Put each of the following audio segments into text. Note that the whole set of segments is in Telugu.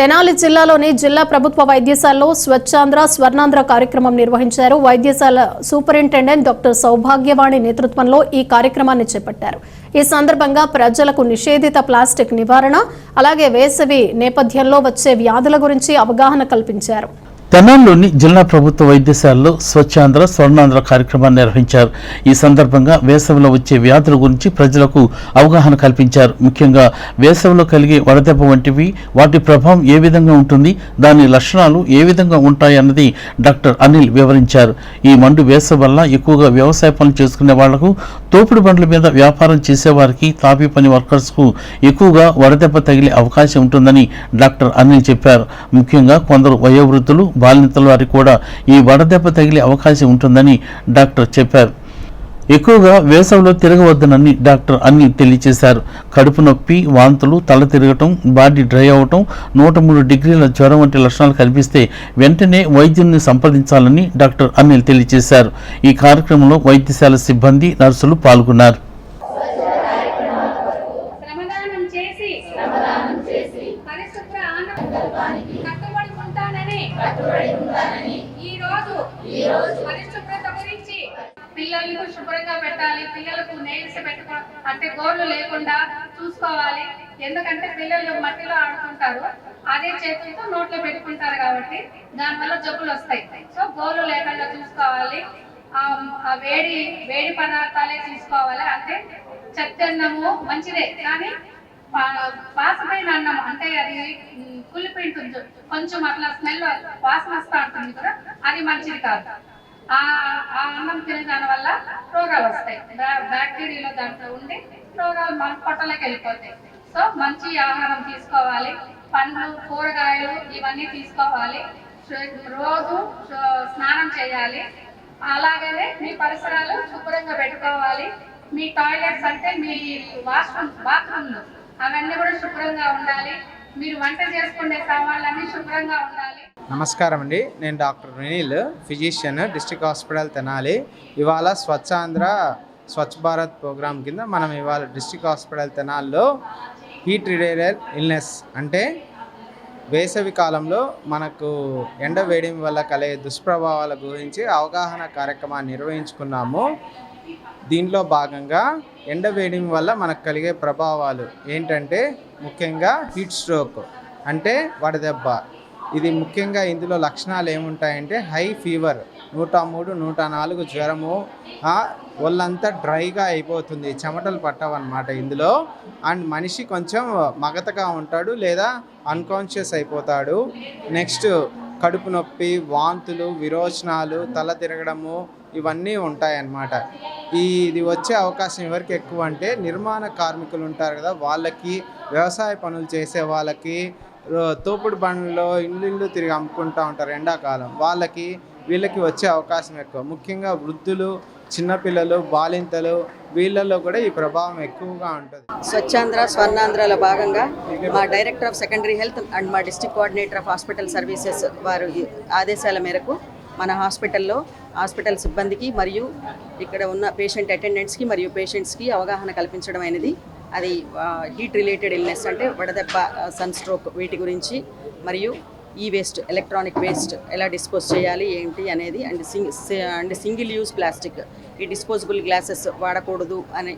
తెనాలి జిల్లాలోని జిల్లా ప్రభుత్వ వైద్యశాలలో స్వచ్ఛాంధ్ర స్వర్ణాంధ్ర కార్యక్రమం నిర్వహించారు. వైద్యశాల సూపరింటెండెంట్ డాక్టర్ సౌభాగ్యవాణి నేతృత్వంలో ఈ కార్యక్రమాన్ని చేపట్టారు. ఈ సందర్భంగా ప్రజలకు నిషేధిత ప్లాస్టిక్ నివారణ అలాగే వేసవి నేపథ్యంలో వచ్చే వ్యాధుల గురించి అవగాహన కల్పించారు. తెనాల్లోని జిల్లా ప్రభుత్వ వైద్యశాలలో స్వచ్ఛాంధ్ర స్వర్ణాంధ్ర కార్యక్రమాన్ని నిర్వహించారు. ఈ సందర్భంగా వేసవిలో వచ్చే వ్యాధుల గురించి ప్రజలకు అవగాహన కల్పించారు. ముఖ్యంగా వేసవిలో కలిగే వడదెబ్బ వంటివి వాటి ప్రభావం ఏ విధంగా ఉంటుంది దాని లక్షణాలు ఏ విధంగా ఉంటాయి అన్నది డాక్టర్ అనిల్ వివరించారు. ఈ మండు వేసవి వల్ల ఎక్కువగా వ్యవసాయ పనులు చేసుకునే వాళ్ళకు తోపుడు బండ్ల మీద వ్యాపారం చేసేవారికి తాపీ పని వర్కర్స్కు ఎక్కువగా వడదెబ్బ తగిలే అవకాశం ఉంటుందని డాక్టర్ అనిల్ చెప్పారు. ముఖ్యంగా కొందరు వయోవృద్ధులు బాలింతల వారికి కూడా ఈ వడదెబ్బ తగిలే అవకాశం ఉంటుందని డాక్టర్ చెప్పారు. ఎక్కువగా వేసవిలో తిరగవద్దనని డాక్టర్ అన్ని తెలియజేశారు. కడుపు నొప్పి వాంతులు తల తిరగటం బాడీ డ్రై అవటం నూట మూడు డిగ్రీల జ్వరం వంటి లక్షణాలు కనిపిస్తే వెంటనే వైద్యుల్ని సంప్రదించాలని డాక్టర్ అనిల్ తెలియజేశారు. ఈ కార్యక్రమంలో వైద్యశాల సిబ్బంది నర్సులు పాల్గొన్నారు శ్రమదానం చేసి శ్రమదానం చేసి పరిశుభ్ర ఆనందానికి కట్టుబడి ఉంటానని కట్టుబడి ఉంటానని ఈ రోజు ఈ రోజు పరిశుభ్రత గురించి పిల్లలకు శుభ్రంగా పెట్టాలి పిల్లలకు నెయిల్స్ పెట్టుకో అంటే గోర్లు లేకుండా చూసుకోవాలి. ఎందుకంటే పిల్లలు మట్టిలో ఆడుతుంటారు అదే చేతులతో నోట్లో పెట్టుకుంటారు కాబట్టి దానివల్ల జబ్బులు వస్తాయి. సో గోర్లు లేకుండా చూసుకోవాలి. ఆ ఆ వేడి వేడి పదార్థాలే తీసుకోవాలి అంటే చద్దన్నము మంచిదే కానీ పాసమైన అన్నం అంటే అది ఉమ్, కుళ్ళిపోయి కొంచెం అట్లా స్మెల్ వాసన వస్తూ ఉంటుంది కదా అది మంచిది కాదు. ఆ ఆ అన్నం తినే దాని వల్ల రోగాలు వస్తాయి. బ్యాక్టీరియాలో దాంట్లో ఉండి రోగాలు మన పొట్టలోకి వెళ్ళిపోతాయి. సో మంచి ఆహారం తీసుకోవాలి. పండ్లు కూరగాయలు ఇవన్నీ తీసుకోవాలి. రోజు స్నానం చేయాలి. అలాగనే మీ పరిసరాలు శుభ్రంగా పెట్టుకోవాలి. మీ టాయిలెట్స్ అంటే మీ వాష్రూమ్ బాత్రూమ్లు. అవన్నీ కూడా శుభ్రంగా ఉండాలి. మీరు వంట చేసుకునే సామాన్లన్నీ శుభ్రంగా ఉండాలి. నమస్కారం అండి. నేను doctor Vineel physician district hospital Tenali. ఇవాళ స్వచ్ఛాంధ్ర స్వచ్ఛ భారత్ ప్రోగ్రాం కింద మనం ఇవాళ డిస్ట్రిక్ట్ హాస్పిటల్ తెనాల్లో హీట్ రిలేటెడ్ ఇల్నెస్ అంటే వేసవి కాలంలో మనకు ఎండ వేయడం వల్ల కలిగే దుష్ప్రభావాల గురించి అవగాహన కార్యక్రమాన్ని నిర్వహించుకున్నాము. దీనిలో భాగంగా ఎండ వేయడం వల్ల మనకు కలిగే ప్రభావాలు ఏంటంటే ముఖ్యంగా హీట్ స్ట్రోక్ అంటే వడదెబ్బ. ఇది ముఖ్యంగా ఇందులో లక్షణాలు ఏముంటాయంటే హై ఫీవర్ నూట మూడు నూట నాలుగు జ్వరము. ఒళ్ళంతా డ్రైగా అయిపోతుంది చెమటలు పట్టవన్నమాట ఇందులో. అండ్ మనిషి కొంచెం మగతగా ఉంటాడు లేదా అన్కాన్షియస్ అయిపోతాడు. నెక్స్ట్ కడుపు నొప్పి వాంతులు విరోచనాలు తల తిరగడము ఇవన్నీ ఉంటాయన్నమాట. ఈ ఇది వచ్చే అవకాశం ఎవరికి ఎక్కువ అంటే నిర్మాణ కార్మికులు ఉంటారు కదా వాళ్ళకి వ్యవసాయ పనులు చేసే వాళ్ళకి తోపుడు బండ్లో ఇల్లు ఇల్లు తిరిగి అమ్ముకుంటూ ఉంటారు ఎండాకాలం. వాళ్ళకి వీళ్ళకి వచ్చే అవకాశం ఎక్కువ. ముఖ్యంగా వృద్ధులు చిన్నపిల్లలు బాలింతలు వీళ్ళల్లో కూడా ఈ ప్రభావం ఎక్కువగా ఉంటుంది. స్వచ్ఛాంధ్ర స్వర్ణాంధ్రలో భాగంగా మా director of secondary health and మా district coordinator of hospital services వారు ఈ ఆదేశాల మేరకు మన హాస్పిటల్లో హాస్పిటల్ సిబ్బందికి మరియు ఇక్కడ ఉన్న పేషెంట్ అటెండెంట్స్కి మరియు పేషెంట్స్కి అవగాహన కల్పించడం అనేది అది హీట్ రిలేటెడ్ ఇల్నెస్ అంటే వడదెబ్బ సన్ స్ట్రోక్ వీటి గురించి మరియు ఈ వేస్ట్ ఎలక్ట్రానిక్ వేస్ట్ ఎలా డిస్పోజ్ చేయాలి ఏంటి అనేది and sing and single use plastic ఈ డిస్పోజబుల్ గ్లాసెస్ వాడకూడదు అని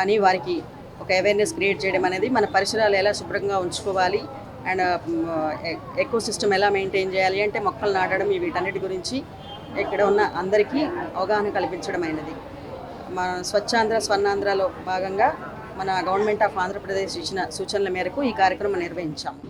అని వారికి ఒక అవేర్నెస్ క్రియేట్ చేయడం అనేది మన పరిసరాలు ఎలా శుభ్రంగా ఉంచుకోవాలి అండ్ ఎకో సిస్టమ్ ఎలా మెయింటైన్ చేయాలి అంటే మొక్కలు నాటడం ఈ వీటన్నిటి గురించి ఇక్కడ ఉన్న అందరికీ అవగాహన కల్పించడం అయినది. మన స్వచ్ఛాంధ్ర స్వర్ణాంధ్రలో భాగంగా మన గవర్నమెంట్ ఆఫ్ ఆంధ్రప్రదేశ్ ఇచ్చిన సూచనల మేరకు ఈ కార్యక్రమం నిర్వహించాము.